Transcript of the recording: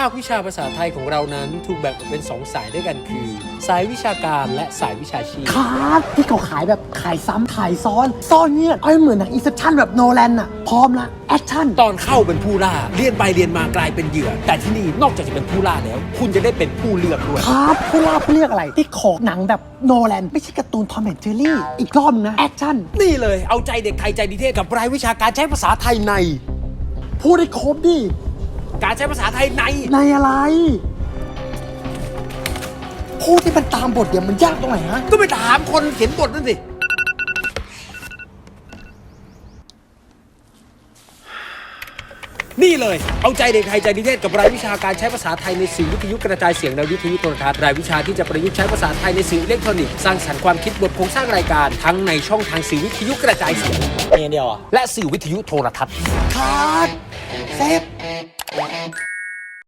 ภาควิชาภาษาไทยของเรานั้นถูกแบ่งออกเป็นสองสายด้วยกันคือ สายวิชาการและสายวิชาชีพ ครับที่เขาขายแบบขายซ้ำขายซ้อนซ่อนเงียบเอาให้เหมือนหนังอินเซปชั่นแบบโนแลนอะพร้อมละแอคชั่นตอนเข้าเป็นผู้ล่าเรียนไปเรียนมากลายเป็นเหยื่อ แต่ที่นี่นอกจากจะเป็นผู้ล่าแล้ว คุณจะได้เป็นผู้เลือกด้วย ครับผู้ล่าผู้เรียกอะไรที่ขอหนังแบบโนแลนไม่ใช่การ์ตูนทอมแอนเจอรี่อีกรอบนึงนะแอคชั่นนี่เลยเอาใจเด็กไทยใจดีเทศกับรายวิชาการใช้ภาษาไทยในพูดได้ครบดิ การใช้ภาษาไทยใน ในอะไรพูดที่มันตามบทเดี๋ยวมันยากตรงไหนฮะ ก็ไปถามคนเขียนบทนั่นสิ นี่เลย เอาใจเด็กไทยใจนิเทศกับรายวิชาการใช้ภาษาไทยในสื่อวิทยุกระจายเสียงและวิทยุโทรทัศน์รายวิชาที่จะประยุกต์ใช้ภาษาไทยในสื่ออิเล็กทรอนิกส์สร้างสรรค์ความคิดบทโครงสร้างรายการทั้งในช่องทางสื่อวิทยุกระจายเสียงเองเดียวอะและสื่อวิทยุโทรทัศน์คัดเซฟ ん?